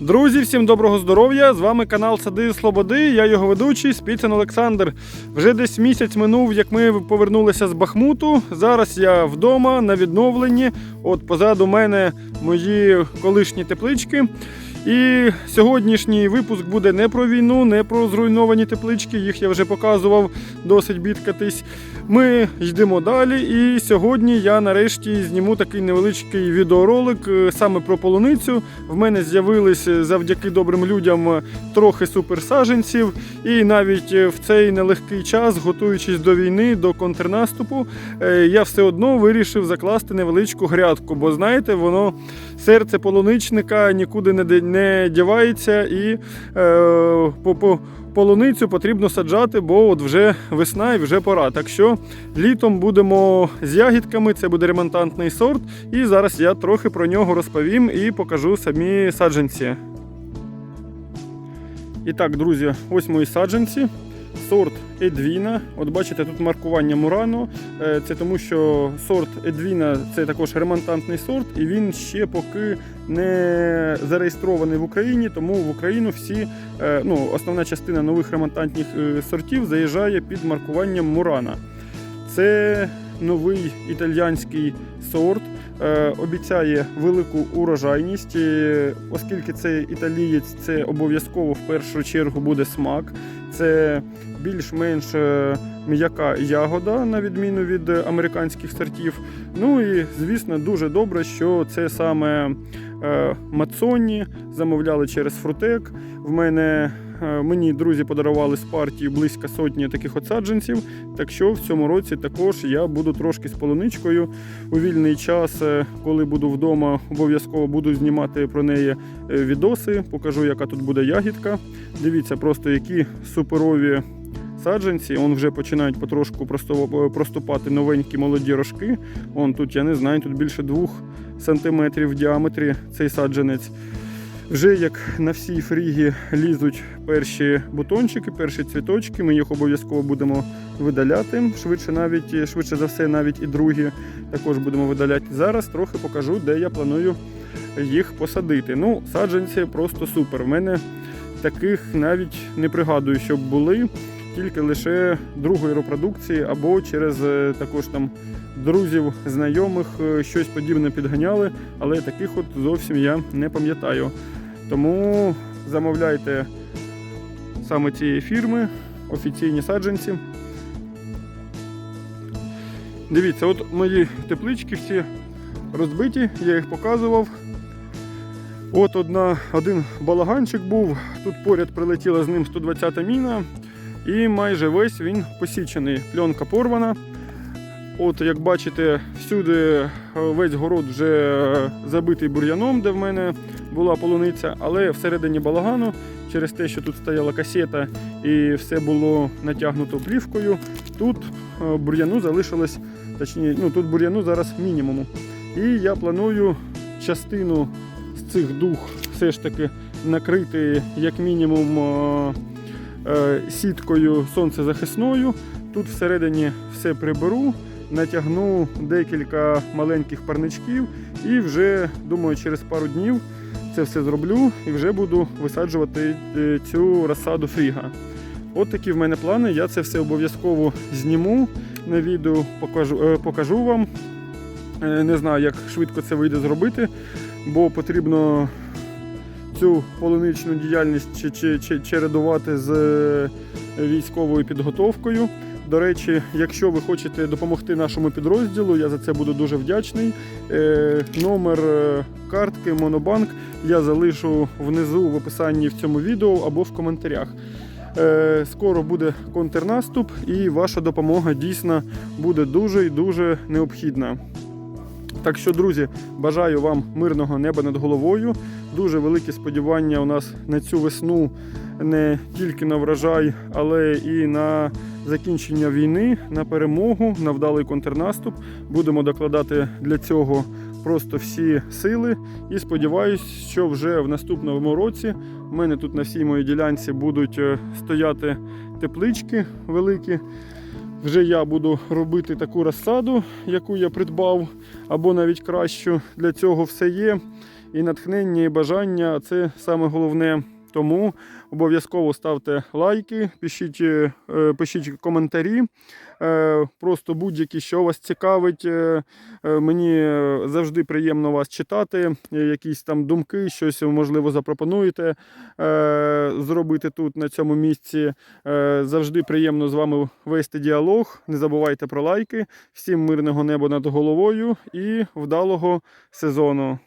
Друзі, всім доброго здоров'я! З вами канал Сади Слободи. Я його ведучий Спіцин Олександр. Вже десь місяць минув, як ми повернулися з Бахмуту. Зараз я вдома на відновленні. От позаду мене мої колишні теплички. І сьогоднішній випуск буде не про війну, не про зруйновані теплички. Їх я вже показував досить бідкатись. Ми йдемо далі. І сьогодні я нарешті зніму такий невеличкий відеоролик е, саме про полуницю. В мене з'явились е, завдяки добрим людям е, трохи суперсаджанців. І навіть в цей нелегкий час, готуючись до війни, до контрнаступу, я все одно вирішив закласти невеличку грядку. Бо знаєте, воно серце полуничника нікуди не, не дівається і е, по, по полуницю потрібно саджати, бо от вже весна і вже пора. Так що літом будемо з ягідками, це буде ремонтантний сорт. І зараз я трохи про нього розповім і покажу самі саджанці. І так, друзі, ось мої саджанці. Сорт Едвіна. От бачите, тут маркування Мурано. Е, Це тому, що сорт Едвіна це також ремонтантний сорт, і він ще поки не зареєстрований в Україні, тому в Україну всі, е, ну, основна частина нових ремонтантних е, сортів заїжджає під маркуванням Мурана. Це новий італьянський сорт. Е, Обіцяє велику урожайність, оскільки це італієць, це обов'язково в першу чергу буде смак. Це більш-менш е, м'яка ягода, на відміну від американських сортів. Ну і звісно, дуже добре, що це саме е, Мацоні замовляли через Фрутек. В мене мені друзі подарували з партії близько сотні таких от саджанців. Так що в цьому році також я буду трошки з полуничкою. У вільний час, е, коли буду вдома, обов'язково буду знімати про неї е, відоси. Покажу, яка тут буде ягідка. Дивіться, просто які суперові саджанці. Он вже починають потрошку проступати новенькі молоді рожки. Он тут, я не знаю, тут більше двох сантиметрів в діаметрі цей саджанець. Вже як на всій фрігі лізуть перші бутончики, перші цвіточки. Ми їх обов'язково будемо видаляти. Швидше навіть, швидше за все, навіть і другі також будемо видаляти. Зараз трохи покажу, де я планую їх посадити. Ну, саджанці просто супер. В мене таких навіть не пригадую, щоб були тільки лише другої репродукції або через е, також там друзів, знайомих е, щось подібне підганяли, але таких от зовсім я не пам'ятаю. Тому замовляйте саме цієї фірми, офіційні саджанці. Дивіться, от мої теплички всі розбиті, я їх показував. От одна, один балаганчик був, тут поряд прилетіла з ним 120-та міна, і майже весь він посічений. Пленка порвана. От, як бачите, всюди е, весь город вже забитий бур'яном, де в мене була полуниця, але всередині балагану, через те, що тут стояла касета і все було натягнуто плівкою, тут е, бур'яну залишилось, точніше, ну тут бур'яну зараз мінімуму. І я планую частину з цих дух все ж таки накрити як мінімум е, е, сіткою сонцезахисною. Тут всередині все приберу, натягну декілька маленьких парничків і вже, думаю, через пару днів це все зроблю і вже буду висаджувати е, цю розсаду фріга. От такі в мене плани. Я це все обов'язково зніму на відео, покажу, е, покажу вам. Е, Не знаю, як швидко це вийде зробити, бо потрібно цю полуничну діяльність чередувати з військовою підготовкою. До речі, якщо ви хочете допомогти нашому підрозділу, я за це буду дуже вдячний. Е, Номер е, картки Монобанк я залишу внизу в описанні в цьому відео або в коментарях. Е, Скоро буде контрнаступ, і ваша допомога дійсно буде дуже і дуже необхідна. Так що, друзі, бажаю вам мирного неба над головою. Дуже великі сподівання у нас на цю весну не тільки на врожай, але і на закінчення війни, на перемогу, на вдалий контрнаступ. Будемо докладати для цього просто всі сили. І сподіваюся, що вже в наступному році в мене тут на всій моїй ділянці будуть е, стояти теплички великі. Вже я буду робити таку розсаду, яку я придбав, або навіть кращу. Для цього все є. і натхнення, і бажання це саме головне. Тому обов'язково ставте лайки, пишіть, е, е, пишіть коментарі. Е, Просто будь-які, що вас цікавить. Мені завжди приємно вас читати. Якісь там думки, щось можливо запропонуєте зробити тут на цьому місці. Завжди приємно з вами вести діалог. Не забувайте про лайки. Всім мирного неба над головою і вдалого сезону.